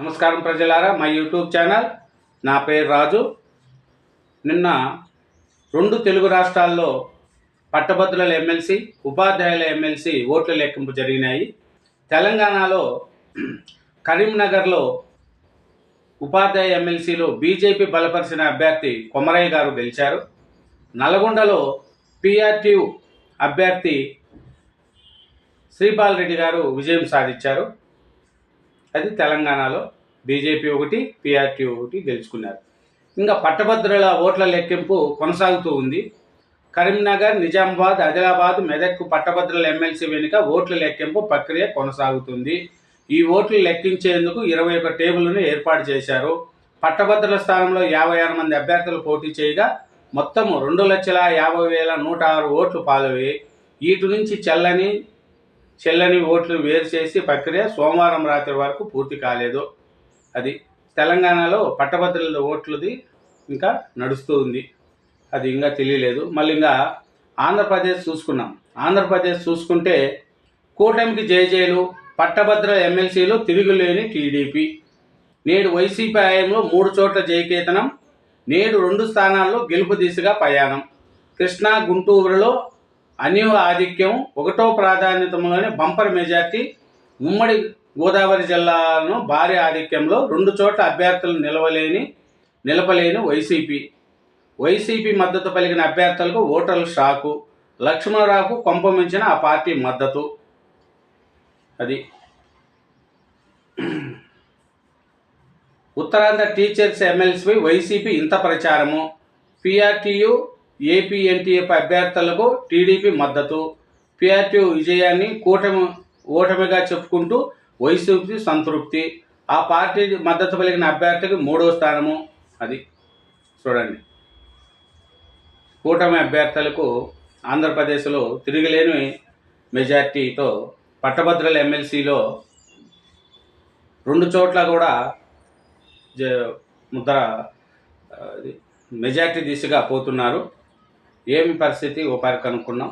నమస్కారం ప్రజలారా మా యూట్యూబ్ ఛానల్. నా పేరు రాజు. నిన్న రెండు తెలుగు రాష్ట్రాల్లో పట్టభద్రుల ఎమ్మెల్సీ ఉపాధ్యాయుల ఎమ్మెల్సీ ఓట్ల లెక్కింపు జరిగినాయి. తెలంగాణలో కరీంనగర్లో ఉపాధ్యాయ ఎమ్మెల్సీలో బీజేపీ బలపరిచిన అభ్యర్థి కొమరయ్య గారు గెలిచారు. నల్గొండలో పిఆర్టీయు అభ్యర్థి శ్రీపాల్ రెడ్డి గారు విజయం సాధించారు. అది తెలంగాణలో బీజేపీ ఒకటి పిఆర్టీ ఒకటి గెలుచుకున్నారు. ఇంకా పట్టభద్రుల ఓట్ల లెక్కింపు కొనసాగుతూ ఉంది. కరీంనగర్ నిజామాబాద్ ఆదిలాబాద్ మెదక్ పట్టభద్రుల ఎమ్మెల్సీ వెనుక ఓట్ల లెక్కింపు ప్రక్రియ కొనసాగుతుంది. ఈ ఓట్లు లెక్కించేందుకు ఇరవై ఒక టేబుల్ను ఏర్పాటు చేశారు. పట్టభద్రుల స్థానంలో యాభై ఆరు మంది అభ్యర్థులు పోటీ చేయగా మొత్తం రెండు లక్షల యాభై వేల నూట ఆరు ఓట్లు పాలవి వీటి నుంచి చెల్లని చెల్లని ఓట్లు వేరు చేసి ప్రక్రియ సోమవారం రాత్రి వరకు పూర్తి కాలేదు. అది తెలంగాణలో పట్టభద్రుల ఓట్లది ఇంకా నడుస్తూ ఉంది. అది ఇంకా తెలియలేదు. మళ్ళీ ఇంకా ఆంధ్రప్రదేశ్ చూసుకున్నాం. ఆంధ్రప్రదేశ్ చూసుకుంటే కూటమికి జయజయలు పట్టభద్ర ఎమ్మెల్సీలు తిరుగులేని టీడీపీ. నేడు వైసీపీ హయాంలో మూడు చోట్ల జయకేతనం నేడు రెండు స్థానాల్లో గెలుపు దిశగా ప్రయాణం. కృష్ణా గుంటూరులో అన్యు ఆధిక్యం ఒకటో ప్రాధాన్యతలోనే బంపర్ మెజార్టీ ఉమ్మడి గోదావరి జిల్లాలను భారీ ఆధిక్యంలో రెండు చోట్ల అభ్యర్థులు నిలవలేని నిలపలేని వైసీపీ. వైసీపీ మద్దతు పలికిన అభ్యర్థులకు ఓటర్లు షాకు లక్ష్మణరావుకు కొంపమించిన ఆ పార్టీ మద్దతు. అది. ఉత్తరాంధ్ర టీచర్స్ ఎమ్మెల్సీపై వైసీపీ ఇంత ప్రచారము. పిఆర్టీయు ఏపీఎన్టీఎఫ్ అభ్యర్థులకు టీడీపీ మద్దతు. పిఆర్టీ విజయాన్ని కూటమి ఓటమిగా చెప్పుకుంటూ వైసీపీ సంతృప్తి. ఆ పార్టీ మద్దతు పలికిన అభ్యర్థికి మూడో స్థానము. అది చూడండి. కూటమి అభ్యర్థులకు ఆంధ్రప్రదేశ్లో తిరిగిలేని మెజార్టీతో పట్టభద్రుల ఎమ్మెల్సీలో రెండు చోట్ల కూడా ముద్ర మెజార్టీ దిశగా పోతున్నారు. ఏమి పరిస్థితి? ఒకసారి కనుక్కున్నాం.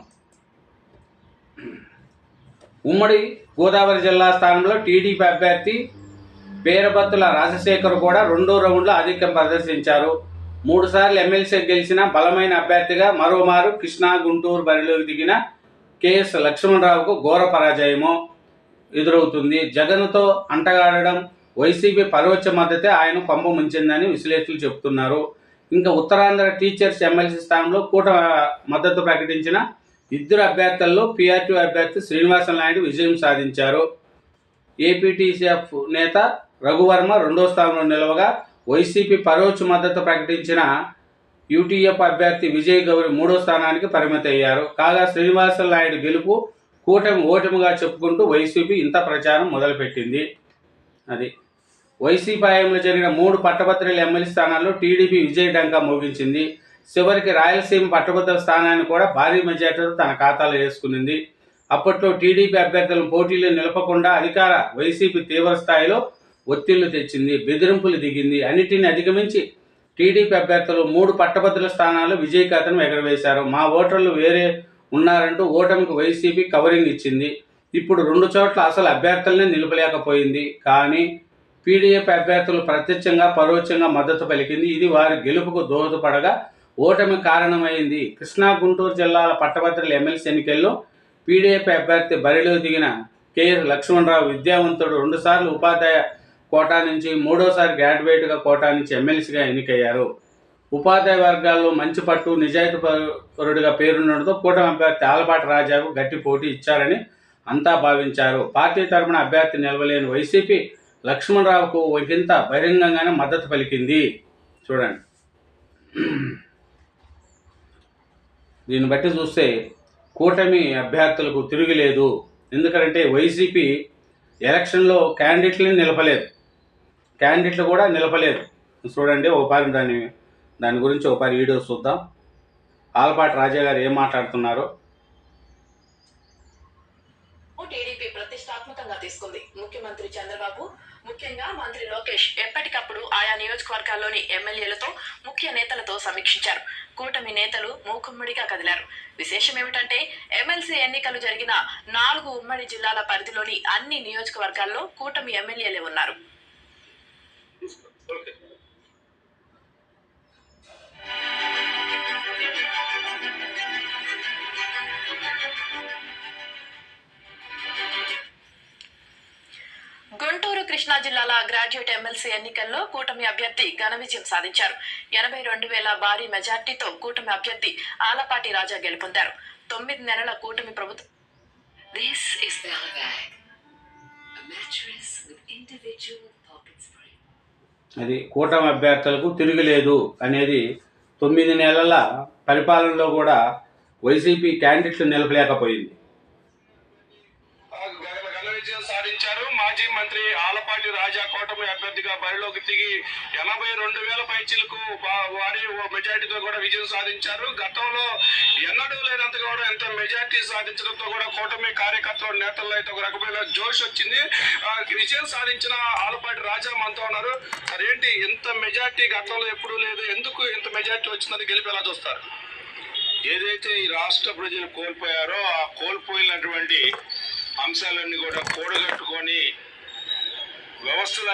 ఉమ్మడి గోదావరి జిల్లా స్థానంలో టీడీపీ అభ్యర్థి పేరబత్తుల రాజశేఖర్ కూడా రెండో రౌండ్లో ఆధిక్యం ప్రదర్శించారు. మూడు సార్లు ఎమ్మెల్సీ గెలిచిన బలమైన అభ్యర్థిగా మరోమారు కృష్ణా గుంటూరు బరిలోకి దిగిన కెఎస్ లక్ష్మణరావుకు ఘోర పరాజయము ఎదురవుతుంది. జగన్తో అంటగాడడం వైసీపీ పరోక్ష మద్దతే ఆయన కొంప ముంచిందని విశ్లేషకులు చెబుతున్నారు ఇంకా ఉత్తరాంధ్ర టీచర్స్ ఎమ్మెల్సీ స్థానంలో కూట మద్దతు ప్రకటించిన ఇద్దరు అభ్యర్థుల్లో పిఆర్టీ అభ్యర్థి శ్రీనివాసన్ నాయుడు విజయం సాధించారు. ఏపీటీసీఎఫ్ నేత రఘువర్మ రెండో స్థానంలో నిలవగా వైసీపీ పరోక్ష మద్దతు ప్రకటించిన యూటీఎఫ్ అభ్యర్థి విజయ్ గౌరి మూడో స్థానానికి పరిమితి అయ్యారు. కాగా శ్రీనివాసన్ నాయుడు గెలుపు కూటమి ఓటమిగా చెప్పుకుంటూ వైసీపీ ఇంత ప్రచారం మొదలుపెట్టింది. అది వైసీపీ హయాంలో జరిగిన మూడు పట్టభద్రుల ఎమ్మెల్యే స్థానాల్లో టీడీపీ విజయడంగా మోగించింది. చివరికి రాయలసీమ పట్టభద్రుల స్థానాన్ని కూడా భారీ మెజార్టీతో తన ఖాతాలో వేసుకునింది. అప్పట్లో టీడీపీ అభ్యర్థులను పోటీలో నిలపకుండా అధికార వైసీపీ తీవ్ర స్థాయిలో ఒత్తిళ్ళు తెచ్చింది బెదిరింపులు దిగింది. అన్నిటిని అధిగమించి టీడీపీ అభ్యర్థులు మూడు పట్టభద్రుల స్థానాల్లో విజయకేతనం ఎగరవేశారు. మా ఓటర్లు వేరే ఉన్నారంటూ ఓటమికి వైసీపీ కవరింగ్ ఇచ్చింది. ఇప్పుడు రెండు చోట్ల అసలు అభ్యర్థులనే నిలపలేకపోయింది. కానీ పీడీఎఫ్ అభ్యర్థులు ప్రత్యక్షంగా పరోక్షంగా మద్దతు పలికింది. ఇది వారి గెలుపుకు దోహదపడగా ఓటమి కారణమైంది. కృష్ణా గుంటూరు జిల్లాల పట్టభద్రుల ఎమ్మెల్సీ ఎన్నికల్లో పీడీఎఫ్ అభ్యర్థి బరిలో దిగిన కెఎస్ లక్ష్మణరావు విద్యావంతుడు రెండుసార్లు ఉపాధ్యాయ కోటా నుంచి మూడోసారి గ్రాడ్యుయేట్గా కోటా నుంచి ఎమ్మెల్సీగా ఎన్నికయ్యారు. ఉపాధ్యాయ వర్గాల్లో మంచి పట్టు నిజాయితీ పరుడిగా పేరుండడంతో కూటమి అభ్యర్థి ఆలపాటి రాజాకు గట్టి పోటీ ఇచ్చారని అంతా భావించారు. పార్టీ తరపున అభ్యర్థి నిలవలేని వైసీపీ లక్ష్మణరావుకు ఒకంత బహిరంగంగానే మద్దతు పలికింది. చూడండి. దీన్ని బట్టి చూస్తే కూటమి అభ్యర్థులకు తిరుగులేదు ఎందుకంటే వైసీపీ ఎలక్షన్లో క్యాండిడేట్లు నిలపలేదు. క్యాండిడేట్లు కూడా నిలపలేదు. చూడండి ఒకసారి దాని దాని గురించి ఒకసారి వీడియో చూద్దాం. ఆలపాటి రాజా గారు ఏం మాట్లాడుతున్నారో టీడీపీ ప్రతిష్టాత్మకంగా తీసుకుంది. ముఖ్యమంత్రి చంద్రబాబు ముఖ్యంగా మంత్రి లోకేష్ ఎప్పటికప్పుడు ఆయా నియోజకవర్గాల్లోని ఎమ్మెల్యేలతో ముఖ్య నేతలతో సమీక్షించారు. కూటమి నేతలు మూకుమ్మడిగా కదిలారు. విశేషం ఏమిటంటే ఎమ్మెల్సీ ఎన్నికలు జరిగిన నాలుగు ఉమ్మడి జిల్లాల పరిధిలోని అన్ని నియోజకవర్గాల్లో కూటమి ఎమ్మెల్యేలే ఉన్నారు. జిల్లాల గ్రాడ్యుయేట్ ఎమ్మెల్సీ ఎన్నికల్లో కూటమి అభ్యర్థి ఘన విజయం సాధించారు. ఎనభై రెండు వేల భారీ మెజార్టీతో కూటమి అభ్యర్థి ఆలపాటి రాజా గెలుపొందారు. తొమ్మిది నెలల కూటమి ప్రభుత్వం This is Bellavag, a mattress with individual pocket spring. అది కూటమి అభ్యర్థులకు తిరుగులేదు అనేది తొమ్మిది నెలల పరిపాలనలో కూడా వైసీపీ క్యాండిడేట్లు నిలపలేకపోయింది. మాజీ మంత్రి ఆలపాటి రాజా కోటమి అభ్యర్థిగా బరిలోకి దిగి ఎనభై రెండు వేల పైచీలకు వారి మెజార్టీతో కూడా విజయం సాధించారు. గతంలో ఎన్నడూ లేనంతగా కూడా ఎంత మెజార్టీ సాధించడంతో కూడా కూటమి కార్యకర్తలు నేతల్లో అయితే ఒక రకమైన జోష్ వచ్చింది. విజయం సాధించిన ఆలపాటి రాజా మనతో ఉన్నారు. అదేంటి ఇంత మెజార్టీ గతంలో ఎప్పుడూ లేదు. ఎందుకు ఇంత మెజార్టీ వచ్చిందని గెలిపేలా చూస్తారు? ఏదైతే ఈ రాష్ట్ర ప్రజలు కోల్పోయారో ఆ కోల్పోయినటువంటి అంశాలన్నీ కూడా కూడగట్టుకొని వ్యవస్థలు